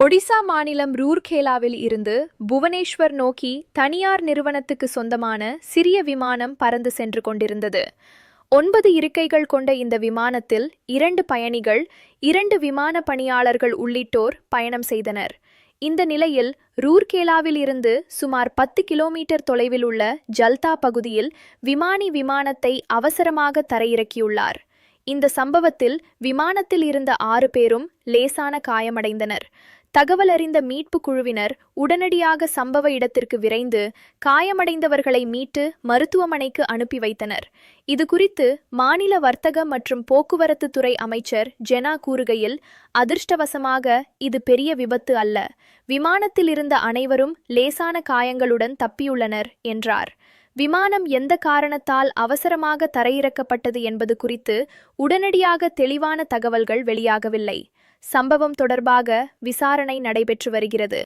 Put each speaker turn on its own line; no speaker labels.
ஒடிசா மாநிலம் ரூர்கேலாவில் இருந்து புவனேஸ்வர் நோக்கி தனியார் நிறுவனத்துக்கு சொந்தமான சிறிய விமானம் பறந்து சென்று கொண்டிருந்தது. ஒன்பது இருக்கைகள் கொண்ட இந்த விமானத்தில் இரண்டு பயணிகள் இரண்டு விமான பணியாளர்கள் உள்ளிட்டோர் பயணம் செய்தனர். இந்த நிலையில் ரூர்கேலாவில் இருந்து சுமார் பத்து கிலோமீட்டர் தொலைவில் உள்ள ஜல்தா பகுதியில் விமானி விமானத்தை அவசரமாக தரையிறக்கியுள்ளார். இந்த சம்பவத்தில் விமானத்தில் இருந்த ஆறு பேரும் லேசான காயமடைந்தனர். தகவல் அறிந்த மீட்பு குழுவினர் உடனடியாக சம்பவ இடத்திற்கு விரைந்து காயமடைந்தவர்களை மீட்டு மருத்துவமனைக்கு அனுப்பி வைத்தனர். இதுகுறித்து மாநில வர்த்தக மற்றும் போக்குவரத்து துறை அமைச்சர் ஜெனா கூறுகையில் அதிர்ஷ்டவசமாக இது பெரிய விபத்து அல்ல. விமானத்தில் இருந்த அனைவரும் லேசான காயங்களுடன் தப்பியுள்ளனர் என்றார். விமானம் எந்த காரணத்தால் அவசரமாக தரையிறக்கப்பட்டது என்பது குறித்து உடனடியாக தெளிவான தகவல்கள் வெளியாகவில்லை. சம்பவம் தொடர்பாக விசாரணை நடைபெற்று வருகிறது.